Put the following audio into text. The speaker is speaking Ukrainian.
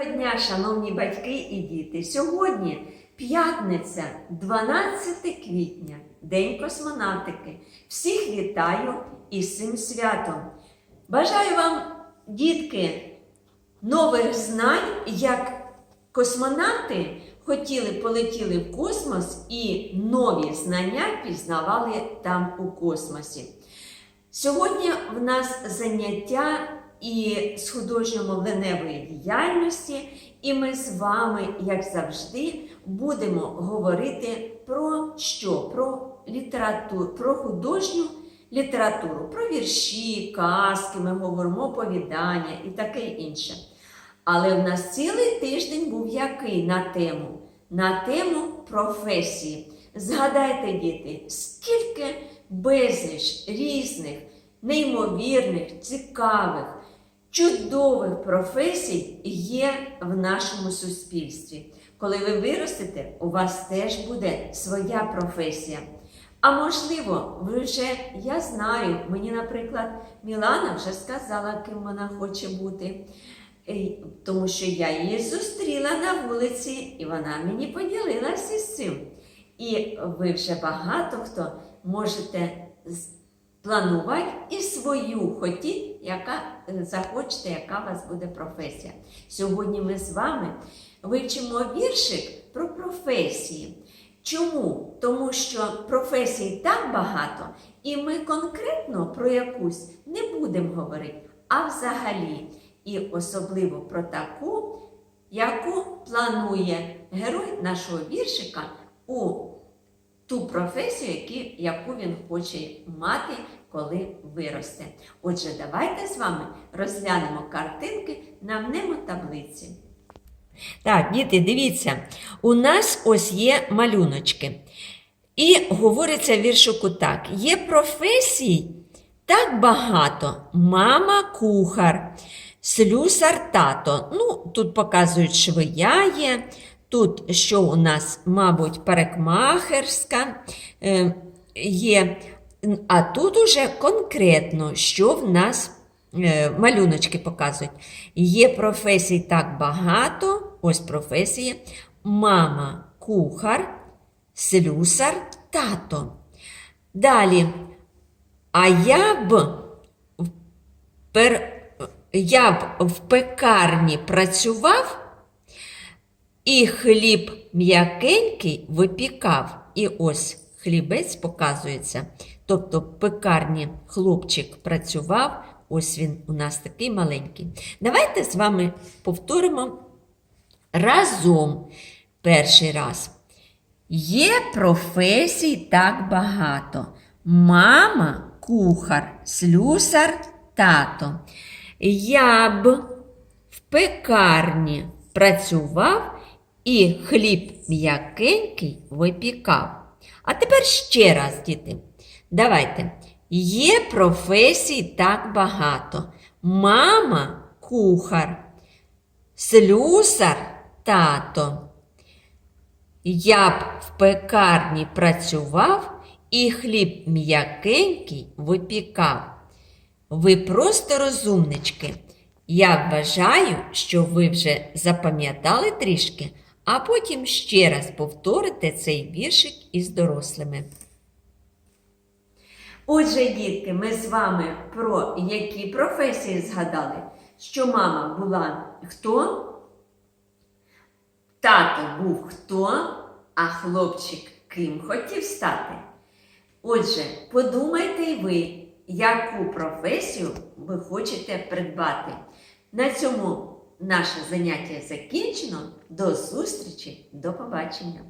Доброго дня, шановні батьки і діти. Сьогодні п'ятниця, 12 квітня, День космонавтики. Всіх вітаю із цим святом. Бажаю вам, дітки, нових знань, як космонавти хотіли полетіли в космос і нові знання пізнавали там у космосі. Сьогодні в нас заняття і з художньо-мовленевої діяльності, і ми з вами, як завжди, будемо говорити про що? Про літературу, про художню літературу, про вірші, казки, ми говоримо оповідання і таке інше. Але в нас цілий тиждень був який на тему? На тему професії. Згадайте, діти, скільки безліч різних, неймовірних, цікавих, чудових професій є в нашому суспільстві. Коли ви виростете, у вас теж буде своя професія. А можливо, ви вже, я знаю, мені, наприклад, Мілана вже сказала, ким вона хоче бути. Е, Тому що я її зустріла на вулиці, і вона мені поділилася з цим. І ви вже багато хто можете планувати і свою хотіть, яка е, захочете, яка у вас буде професія. Сьогодні ми з вами вивчимо віршик про професії. Чому? Тому що професій так багато, і ми конкретно про якусь не будемо говорити, а взагалі, і особливо про таку, яку планує герой нашого віршика у ту професію, яку він хоче мати, коли виросте. Отже, давайте з вами розглянемо картинки на мнемотаблиці. Так, діти, дивіться, у нас ось є малюночки. І говориться в віршику так: є професій так багато. Мама кухар, слюсар тато. Ну, тут показують швия є. Тут що у нас, мабуть, парикмахерська е, є. А тут уже конкретно, що в нас е, малюночки показують. Є професій так багато, ось професії. Мама кухар, слюсар, тато. Далі. А я б я б в пекарні працював і хліб м'якенький випікав. І ось хлібець показується. Тобто пекарні хлопчик працював, ось він у нас такий маленький. Давайте з вами повторимо разом перший раз. Є професій так багато. Мама кухар, слюсар, тато. Я б в пекарні працював і хліб м'якенький випікав. А тепер ще раз, діти. Давайте. Є професій так багато. Мама кухар, слюсар, тато. Я б в пекарні працював і хліб м'якенький випікав. Ви просто розумнички. Я вважаю, що ви вже запам'ятали трішки, а потім ще раз повторите цей віршик із дорослими. Отже, дітки, ми з вами про які професії згадали, що мама була хто? Тато був хто, а хлопчик ким хотів стати. Отже, подумайте й ви, яку професію ви хочете придбати. На цьому наше заняття закінчено. До зустрічі, до побачення!